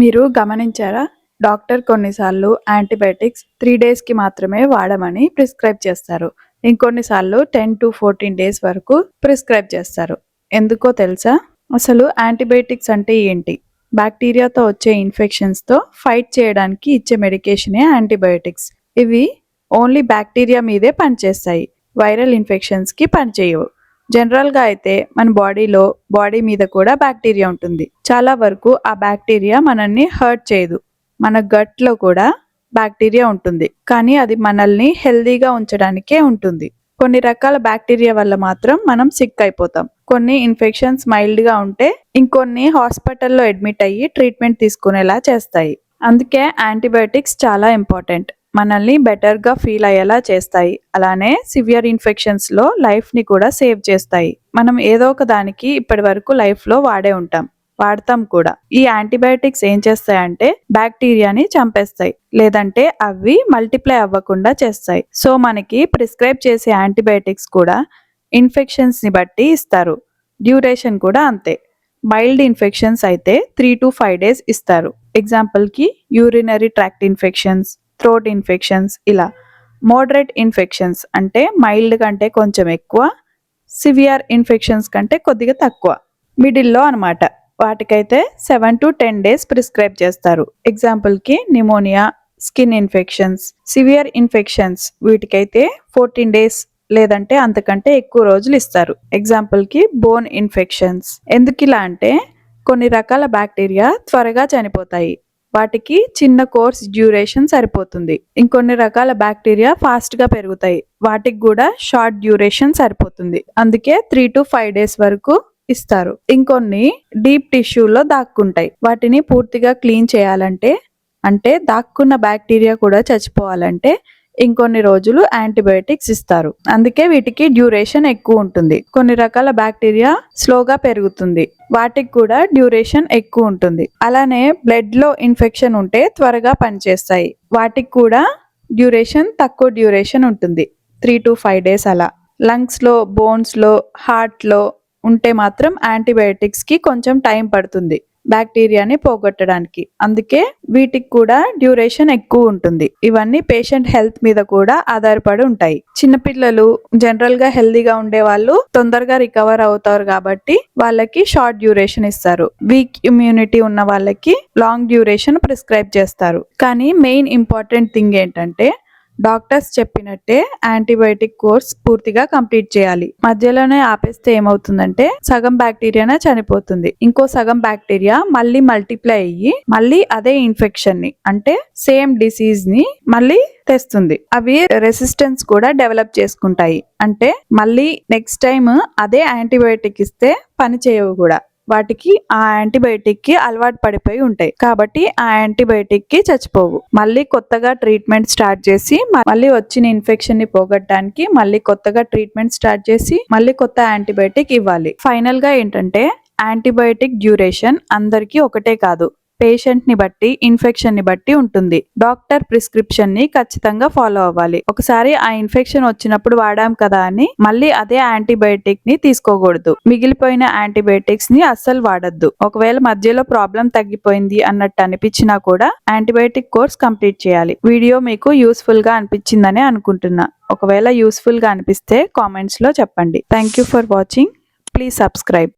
మీరు గమనించారా? డాక్టర్ కొన్నిసార్లు యాంటీబయాటిక్స్ త్రీ డేస్కి మాత్రమే వాడమని ప్రిస్క్రైబ్ చేస్తారు. ఇంకొన్నిసార్లు టెన్ టు ఫోర్టీన్ డేస్ వరకు ప్రిస్క్రైబ్ చేస్తారు. ఎందుకో తెలుసా? అసలు యాంటీబయాటిక్స్ అంటే ఏంటి? బ్యాక్టీరియాతో వచ్చే ఇన్ఫెక్షన్స్తో ఫైట్ చేయడానికి ఇచ్చే మెడికేషనే యాంటీబయాటిక్స్. ఇవి ఓన్లీ బ్యాక్టీరియా మీదే పనిచేస్తాయి. వైరల్ ఇన్ఫెక్షన్స్కి పనిచేయవు. జనరల్గా అయితే మన బాడీలో బాడీ మీద కూడా బ్యాక్టీరియా ఉంటుంది. చాలా వరకు ఆ బ్యాక్టీరియా మనల్ని హర్ట్ చేయదు. మన గట్లో కూడా బ్యాక్టీరియా ఉంటుంది. కానీ అది మనల్ని హెల్దీగా ఉంచడానికే ఉంటుంది. కొన్ని రకాల బ్యాక్టీరియా వల్ల మాత్రం మనం సిక్ అయిపోతాం. కొన్ని ఇన్ఫెక్షన్స్ మైల్డ్గా ఉంటే ఇంకొన్ని హాస్పిటల్లో అడ్మిట్ అయ్యి ట్రీట్మెంట్ తీసుకునేలా చేస్తాయి. అందుకే యాంటీబయాటిక్స్ చాలా ఇంపార్టెంట్. మనల్ని బెటర్గా ఫీల్ అయ్యేలా చేస్తాయి. అలానే సివియర్ ఇన్ఫెక్షన్స్లో లైఫ్ని కూడా సేవ్ చేస్తాయి. మనం ఏదో ఒక దానికి ఇప్పటి వరకు లైఫ్లో వాడే ఉంటాం. వాడతాం కూడా. ఈ యాంటీబయాటిక్స్ ఏం చేస్తాయంటే బ్యాక్టీరియాని చంపేస్తాయి. లేదంటే అవి మల్టిప్లై అవ్వకుండా చేస్తాయి. సో మనకి ప్రిస్క్రైబ్ చేసే యాంటీబయాటిక్స్ కూడా ఇన్ఫెక్షన్స్ని బట్టి ఇస్తారు. డ్యూరేషన్ కూడా అంతే. మైల్డ్ ఇన్ఫెక్షన్స్ అయితే త్రీ టు ఫైవ్ డేస్ ఇస్తారు. ఎగ్జాంపుల్కి urinary tract infections throat infections ఇలా మోడరేట్ ఇన్ఫెక్షన్స్ అంటే మైల్డ్ కంటే కొంచెం ఎక్కువ సివియర్ ఇన్ఫెక్షన్స్ కంటే కొద్దిగా తక్కువ. మిడిల్లో అనమాట వాటికైతే seven to ten days prescribe చేస్తారు. ఎగ్జాంపుల్కి pneumonia skin infections severe infections వీటికైతే fourteen days లేదంటే అంతకంటే ఎక్కువ రోజులు ఇస్తారు. ఎగ్జాంపుల్కి బోన్ ఇన్ఫెక్షన్స్ ఎందుకు ఇలా అంటే కొన్ని రకాల బ్యాక్టీరియా త్వరగా చనిపోతాయి. వాటికి చిన్న కోర్స్ డ్యూరేషన్ సరిపోతుంది. ఇంకొన్ని రకాల బ్యాక్టీరియా ఫాస్ట్గా పెరుగుతాయి. వాటికి కూడా షార్ట్ డ్యూరేషన్ సరిపోతుంది. అందుకే త్రీ టు ఫైవ్ డేస్ వరకు ఇస్తారు. ఇంకొన్ని డీప్ టిష్యూలో దాక్కుంటాయి. వాటిని పూర్తిగా క్లీన్ చేయాలంటే అంటే దాక్కున్న బ్యాక్టీరియా కూడా చచ్చిపోవాలంటే ఇంకొన్ని రోజులు యాంటీబయోటిక్స్ ఇస్తారు. అందుకే వీటికి డ్యూరేషన్ ఎక్కువ ఉంటుంది. కొన్ని రకాల బ్యాక్టీరియా స్లోగా పెరుగుతుంది. వాటికి కూడా డ్యూరేషన్ ఎక్కువ ఉంటుంది. అలానే బ్లడ్లో ఇన్ఫెక్షన్ ఉంటే త్వరగా పనిచేస్తాయి. వాటికి కూడా డ్యూరేషన్ తక్కువ డ్యూరేషన్ ఉంటుంది. త్రీ టు ఫైవ్ డేస్ అలా. లంగ్స్లో బోన్స్లో హార్ట్లో ఉంటే మాత్రం యాంటీబయోటిక్స్కి కొంచెం టైం పడుతుంది. బ్యాక్టీరియాని పోగొట్టడానికి. అందుకే వీటికి కూడా డ్యూరేషన్ ఎక్కువ ఉంటుంది. ఇవన్నీ పేషెంట్ హెల్త్ మీద కూడా ఆధారపడి ఉంటాయి. చిన్నపిల్లలు జనరల్గా హెల్దీగా ఉండే వాళ్ళు తొందరగా రికవర్ అవుతారు కాబట్టి వాళ్ళకి షార్ట్ డ్యూరేషన్ ఇస్తారు. వీక్ ఇమ్యూనిటీ ఉన్న వాళ్ళకి లాంగ్ డ్యూరేషన్ ప్రిస్క్రైబ్ చేస్తారు. కానీ మెయిన్ ఇంపార్టెంట్ థింగ్ ఏంటంటే డాక్టర్స్ చెప్పినట్టే యాంటీబయాటిక్ కోర్స్ పూర్తిగా కంప్లీట్ చేయాలి. మధ్యలోనే ఆపేస్తే ఏమవుతుందంటే సగం బ్యాక్టీరియానే చనిపోతుంది. ఇంకో సగం బ్యాక్టీరియా మళ్ళీ మల్టిప్లై అయ్యి మళ్ళీ అదే ఇన్ఫెక్షన్ని అంటే సేమ్ డిసీజ్ని మళ్ళీ తెస్తుంది. అవి రెసిస్టెన్స్ కూడా డెవలప్ చేసుకుంటాయి. అంటే మళ్ళీ నెక్స్ట్ టైం అదే యాంటీబయాటిక్ ఇస్తే పని చేయవు కూడా. వాటికి ఆ యాంటీబయాటిక్కి అలవాటు పడిపోయి ఉంటాయి. కాబట్టి ఆ యాంటీబయాటిక్కి చచ్చిపోవు. మళ్ళీ కొత్తగా ట్రీట్మెంట్ స్టార్ట్ చేసి మళ్ళీ వచ్చిన ఇన్ఫెక్షన్ని పోగొట్టడానికి మళ్ళీ కొత్తగా ట్రీట్మెంట్ స్టార్ట్ చేసి మళ్ళీ కొత్త యాంటీబయాటిక్ ఇవ్వాలి. ఫైనల్గా ఏంటంటే యాంటీబయాటిక్ డ్యూరేషన్ అందరికీ ఒకటే కాదు. పేషెంట్ని బట్టి ఇన్ఫెక్షన్ని బట్టి ఉంటుంది. డాక్టర్ ప్రిస్క్రిప్షన్ని ఖచ్చితంగా ఫాలో అవ్వాలి. ఒకసారి ఆ ఇన్ఫెక్షన్ వచ్చినప్పుడు వాడాం కదా అని మళ్ళీ అదే యాంటీబయోటిక్ని తీసుకోకూడదు. మిగిలిపోయిన యాంటీబయోటిక్స్ని అస్సలు వాడద్దు. ఒకవేళ మధ్యలో ప్రాబ్లం తగ్గిపోయింది అన్నట్టు అనిపించినా కూడా యాంటీబయోటిక్ కోర్స్ కంప్లీట్ చేయాలి. వీడియో మీకు యూస్ఫుల్గా అనిపించిందని అనుకుంటున్నా. ఒకవేళ యూస్ఫుల్గా అనిపిస్తే కామెంట్స్లో చెప్పండి. Thank you for watching. Please subscribe.